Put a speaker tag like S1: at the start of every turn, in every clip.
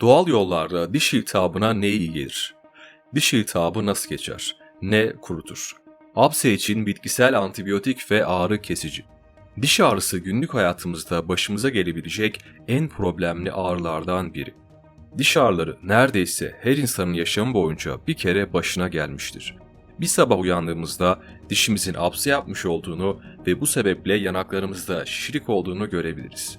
S1: Doğal yollarla diş iltihabına ne iyi gelir? Diş iltihabı nasıl geçer? Ne kurutur? Apse için bitkisel antibiyotik ve ağrı kesici. Diş ağrısı günlük hayatımızda başımıza gelebilecek en problemli ağrılardan biri. Diş ağrıları neredeyse her insanın yaşamı boyunca bir kere başına gelmiştir. Bir sabah uyandığımızda dişimizin apse yapmış olduğunu ve bu sebeple yanaklarımızda şişirik olduğunu görebiliriz.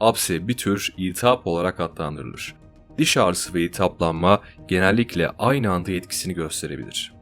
S1: Apse bir tür iltihap olarak adlandırılır. Diş ağrısı ve iltihaplanma genellikle aynı anda etkisini gösterebilir.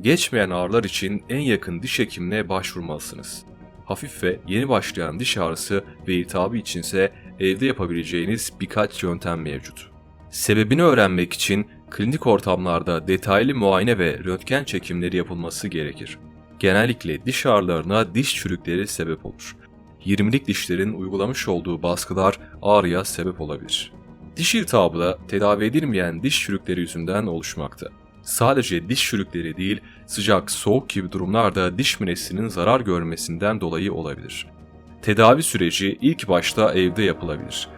S1: Geçmeyen ağrılar için en yakın diş hekimine başvurmalısınız. Hafif ve yeni başlayan diş ağrısı ve iltihabı içinse evde yapabileceğiniz birkaç yöntem mevcut. Sebebini öğrenmek için klinik ortamlarda detaylı muayene ve röntgen çekimleri yapılması gerekir. Genellikle diş ağrılarına diş çürükleri sebep olur. 20'lik dişlerin uygulamış olduğu baskılar ağrıya sebep olabilir. Diş iltihabı da tedavi edilmeyen diş çürükleri yüzünden oluşmakta. Sadece diş çürükleri değil, sıcak, soğuk gibi durumlarda diş minesinin zarar görmesinden dolayı olabilir. Tedavi süreci ilk başta evde yapılabilir.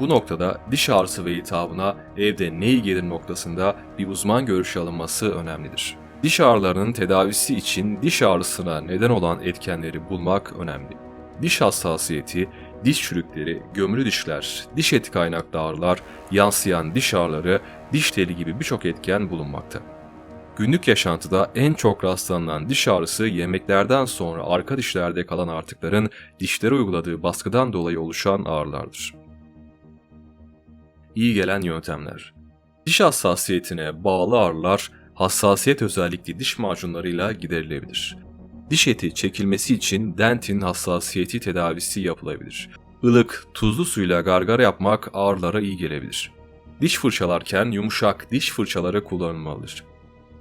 S1: Bu noktada diş ağrısı ve iltihabına evde ne iyi gelir noktasında bir uzman görüşü alınması önemlidir. Diş ağrılarının tedavisi için diş ağrısına neden olan etkenleri bulmak önemli. Diş hassasiyeti, diş çürükleri, gömülü dişler, diş eti kaynaklı ağrılar, yansıyan diş ağrıları, diş teli gibi birçok etken bulunmakta. Günlük yaşantıda en çok rastlanılan diş ağrısı yemeklerden sonra arka dişlerde kalan artıkların dişlere uyguladığı baskıdan dolayı oluşan ağrılardır. İyi gelen yöntemler Diş hassasiyetine bağlı ağrılar hassasiyet özellikli diş macunlarıyla giderilebilir. Diş eti çekilmesi için dentin hassasiyeti tedavisi yapılabilir. Ilık, tuzlu suyla gargara yapmak ağrılara iyi gelebilir. Diş fırçalarken yumuşak diş fırçaları kullanılmalıdır.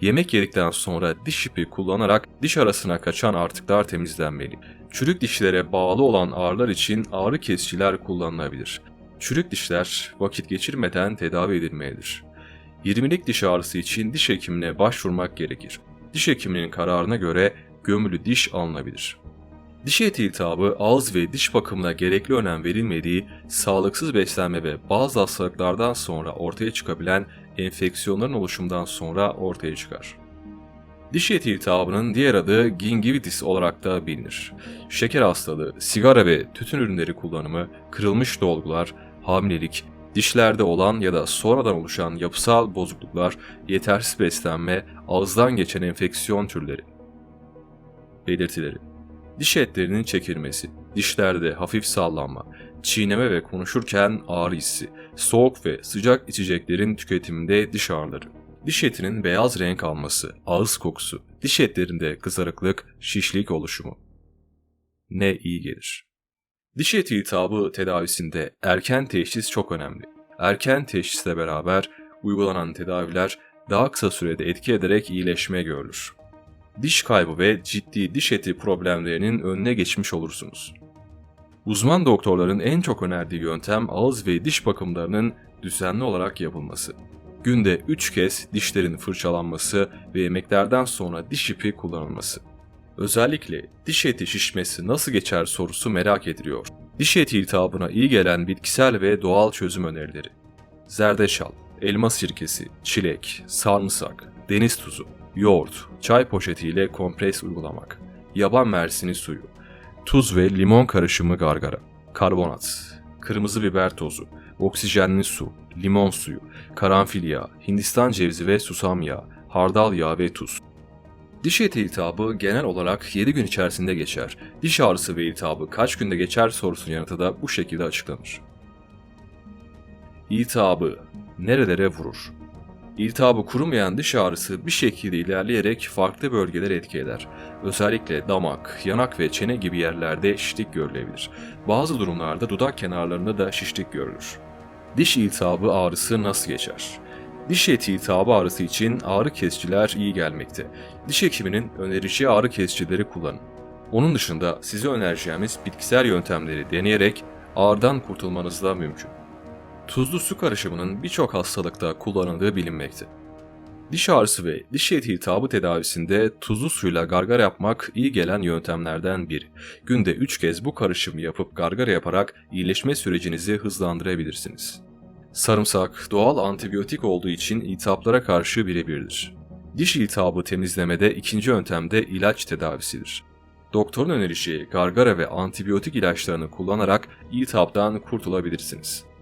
S1: Yemek yedikten sonra diş ipi kullanarak diş arasına kaçan artıklar temizlenmeli. Çürük dişlere bağlı olan ağrılar için ağrı kesiciler kullanılabilir. Çürük dişler vakit geçirmeden tedavi edilmelidir. 20'lik diş ağrısı için diş hekimine başvurmak gerekir. Diş hekiminin kararına göre gömülü diş alınabilir. Diş eti iltihabı ağız ve diş bakımına gerekli önem verilmediği, sağlıksız beslenme ve bazı hastalıklardan sonra ortaya çıkabilen enfeksiyonların oluşumundan sonra ortaya çıkar. Diş eti iltihabının diğer adı gingivitis olarak da bilinir. Şeker hastalığı, sigara ve tütün ürünleri kullanımı, kırılmış dolgular, hamilelik, dişlerde olan ya da sonradan oluşan yapısal bozukluklar, yetersiz beslenme, ağızdan geçen enfeksiyon türleri. Belirtileri Diş etlerinin çekilmesi, dişlerde hafif sallanma, çiğneme ve konuşurken ağrı hissi, soğuk ve sıcak içeceklerin tüketiminde diş ağrıları. Diş etinin beyaz renk alması, ağız kokusu, diş etlerinde kızarıklık, şişlik oluşumu. Ne iyi gelir? Diş eti iltihabı tedavisinde erken teşhis çok önemli. Erken teşhisle beraber uygulanan tedaviler daha kısa sürede etki ederek iyileşme görülür. Diş kaybı ve ciddi diş eti problemlerinin önüne geçmiş olursunuz. Uzman doktorların en çok önerdiği yöntem ağız ve diş bakımlarının düzenli olarak yapılması. Günde 3 kez dişlerin fırçalanması ve yemeklerden sonra diş ipi kullanılması. Özellikle diş eti şişmesi nasıl geçer sorusu merak ediliyor. Diş eti iltihabına iyi gelen bitkisel ve doğal çözüm önerileri. Zerdeçal, elma sirkesi, çilek, sarımsak, deniz tuzu, yoğurt, çay poşetiyle kompres uygulamak, yaban mersini suyu, tuz ve limon karışımı gargara, karbonat, kırmızı biber tozu, oksijenli su, limon suyu, karanfil yağı, hindistan cevizi ve susam yağı, hardal yağı ve tuz. Diş eti iltihabı genel olarak 7 gün içerisinde geçer. Diş ağrısı ve iltihabı kaç günde geçer sorusunun yanıtı da bu şekilde açıklanır. İltihabı nerelere vurur? İltihabı kurumayan diş ağrısı bir şekilde ilerleyerek farklı bölgelere etki eder. Özellikle damak, yanak ve çene gibi yerlerde şişlik görülebilir. Bazı durumlarda dudak kenarlarında da şişlik görülür. Diş iltihabı ağrısı nasıl geçer? Diş eti iltihabı ağrısı için ağrı kesiciler iyi gelmekte. Diş hekiminin önereceği ağrı kesicileri kullanın. Onun dışında size önereceğimiz bitkisel yöntemleri deneyerek ağrıdan kurtulmanız da mümkün. Tuzlu su karışımının birçok hastalıkta kullanıldığı bilinmekte. Diş ağrısı ve diş eti iltihabı tedavisinde tuzlu suyla gargara yapmak iyi gelen yöntemlerden biri. Günde 3 kez bu karışımı yapıp gargara yaparak iyileşme sürecinizi hızlandırabilirsiniz. Sarımsak doğal antibiyotik olduğu için iltihaplara karşı birebirdir. Diş iltihabı temizlemede ikinci yöntem de ilaç tedavisidir. Doktorun önereceği gargara ve antibiyotik ilaçlarını kullanarak iltihaptan kurtulabilirsiniz.